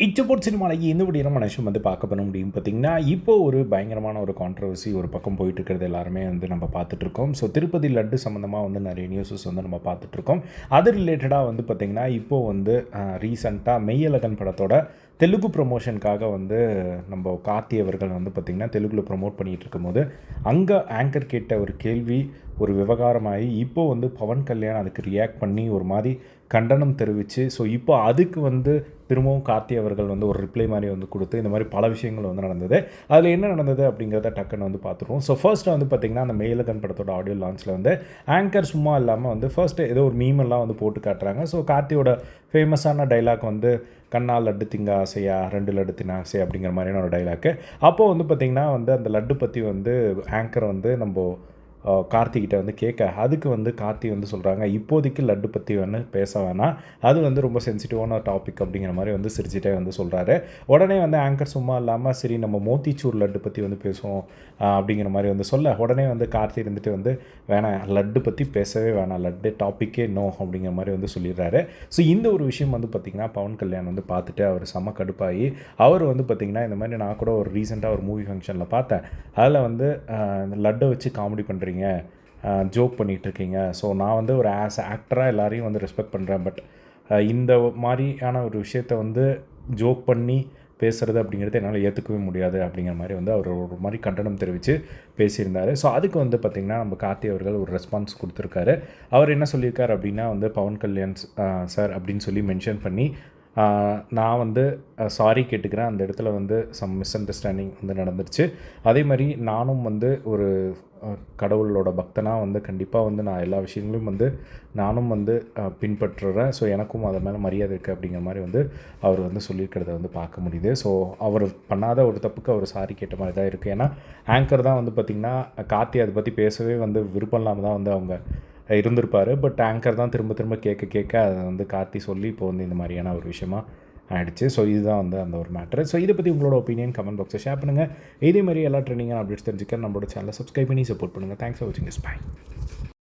இச்சப்போட் சினிமாவில் இந்த விட நம்ம நிமிஷம் வந்து பார்க்க பண்ண முடியும் பார்த்திங்கன்னா இப்போது ஒரு பயங்கரமான ஒரு கான்ட்ரவர்சி ஒரு பக்கம் போயிட்டு இருக்கிறது எல்லாருமே வந்து நம்ம பார்த்துட்ருக்கோம் ஸோ திருப்பதி லட்டு சம்மந்தமாக வந்து நிறைய நியூஸஸ் வந்து நம்ம பார்த்துட்ருக்கோம் அது ரிலேட்டடாக வந்து பார்த்திங்கன்னா இப்போது வந்து ரீசண்டாக மெய்யழகன் படத்தோட தெலுங்கு ப்ரொமோஷனுக்காக வந்து நம்ம கார்த்தி அவர்கள் வந்து பார்த்திங்கன்னா தெலுங்கில் ப்ரொமோட் பண்ணிகிட்டு இருக்கும்போது அங்கே ஆங்கர் கேட்ட ஒரு கேள்வி ஒரு விவகாரமாகி இப்போ வந்து பவன் கல்யாண் அதுக்கு ரியாக்ட் பண்ணி ஒரு மாதிரி கண்டனம் தெரிவித்து ஸோ இப்போ அதுக்கு வந்து திரும்பவும் கார்த்தி அவர்கள் வந்து ஒரு ரிப்ளை மாதிரி வந்து கொடுத்து இந்த மாதிரி பல விஷயங்கள் வந்து நடந்தது. அதில் என்ன நடந்தது அப்படிங்கிறத டக்குன்னு வந்து பார்த்துருவோம். ஸோ ஃபர்ஸ்ட் வந்து பார்த்திங்கன்னா அந்த மேலகன் படத்தோட ஆடியோ லான்ச்சில் வந்து ஆங்கர் சும்மா இல்லாமல் வந்து ஃபர்ஸ்ட்டு ஏதோ ஒரு மீமெல்லாம் வந்து போட்டு காட்டுறாங்க. ஸோ கார்த்தியோட ஃபேமஸான டைலாக் வந்து கண்ணால் லட்டு திங்க ஆசையா ரெண்டு லட்டு தின்ன ஆசை அப்படிங்கிற மாதிரியான ஒரு டைலாக்கு அப்போது வந்து பார்த்திங்கன்னா வந்து அந்த லட்டு பற்றி வந்து ஆங்கர் வந்து நம்ம கார்த்திகிட்ட வந்து கேட்க அதுக்கு வந்து கார்த்தி வந்து சொல்கிறாங்க இப்போதைக்கு லட்டு பற்றி வந்து பேச வேணாம். அது வந்து ரொம்ப சென்சிட்டிவான டாபிக் அப்படிங்கிற மாதிரி வந்து சிரிச்சிட்டே வந்து சொல்கிறாரு உடனே வந்து ஆங்கர் சும்மா இல்லாமல் சரி நம்ம மோத்திச்சூர் லட்டு பற்றி வந்து பேசுவோம் அப்படிங்கிற மாதிரி வந்து சொல்ல உடனே வந்து கார்த்தி இருந்துட்டு வந்து வேணாம் லட்டு பற்றி பேசவே வேணாம் லட்டு டாப்பிக்கே நோ அப்படிங்கிற மாதிரி வந்து சொல்லிடுறாரு. ஸோ இந்த ஒரு விஷயம் வந்து பார்த்திங்கன்னா பவன் கல்யாண் வந்து பார்த்துட்டு அவர் செம கடுப்பாகி அவர் வந்து பார்த்திங்கன்னா இந்த மாதிரி நான் கூட ஒரு ரீசெண்டாக ஒரு மூவி ஃபங்க்ஷனில் பார்த்தேன். அதில் வந்து லட்டை வச்சு காமெடி பண்ணுறீங்க ஜோக் பண்ணிகிட்ருக்கீங்க ஸோ நான் வந்து ஒரு ஆஸ் ஆக்டராக எல்லாரையும் வந்து ரெஸ்பெக்ட் பண்ணுறேன் பட் இந்த மாதிரியான ஒரு விஷயத்த வந்து ஜோக் பண்ணி பேசுகிறது அப்படிங்கிறது என்னால் ஏற்றுக்கவே முடியாது அப்படிங்கிற மாதிரி வந்து அவர் ஒரு மாதிரி கண்டனம் தெரிவித்து பேசியிருந்தார். ஸோ அதுக்கு வந்து பார்த்திங்கன்னா நம்ம கார்த்தி அவர்கள் ஒரு ரெஸ்பான்ஸ் கொடுத்துருக்காரு. அவர் என்ன சொல்லியிருக்கார் அப்படின்னா வந்து பவன் கல்யாண் சார் அப்படின்னு சொல்லி மென்ஷன் பண்ணி நான் வந்து சாரி கேட்டுக்கிறேன். அந்த இடத்துல வந்து சம் மிஸ் அண்டர்ஸ்டாண்டிங் வந்து நடந்துருச்சு. அதே மாதிரி நானும் வந்து ஒரு கடவுளோட பக்தனாக வந்து கண்டிப்பாக வந்து நான் எல்லா விஷயங்களையும் வந்து நானும் வந்து பின்பற்றுறேன். ஸோ எனக்கும் அது மேலே மரியாதை இருக்குது அப்படிங்கிற மாதிரி வந்து அவர் வந்து சொல்லியிருக்கிறத வந்து பார்க்க முடியுது. ஸோ அவர் பண்ணாத ஒரு தப்புக்கு அவர் சாரி கேட்ட மாதிரி தான் இருக்குது ஏன்னா ஆங்கர் தான் வந்து பார்த்திங்கன்னா கார்த்தி அதை பற்றி பேசவே வந்து விருப்பம் இல்லாமல் தான் வந்து அவங்க இருந்திருப்பார். பட் ஆங்கர் தான் திரும்ப திரும்ப கேட்க கேட்க அதை வந்து கார்த்தி சொல்லி இப்போ வந்து இந்த மாதிரியான ஒரு விஷயமா ஆகிடுச்சு ஸோ இதுதான் வந்து அந்த ஒரு மேட்ரு ஸோ இதை பற்றி உங்களோட ஒப்பீனியன் கமெண்ட் பாக்ஸை ஷேர் பண்ணுங்கள் இதே மாதிரி எல்லா ட்ரெண்டிங்கான அப்டேட்ஸ் தெரிஞ்சுக்க நம்மளோட சேனலை சப்ஸ்கிரைப் பண்ணி சப்போர்ட் பண்ணுங்கள் தேங்க்ஸ் ஃபார் வாட்சிங் இஸ் பை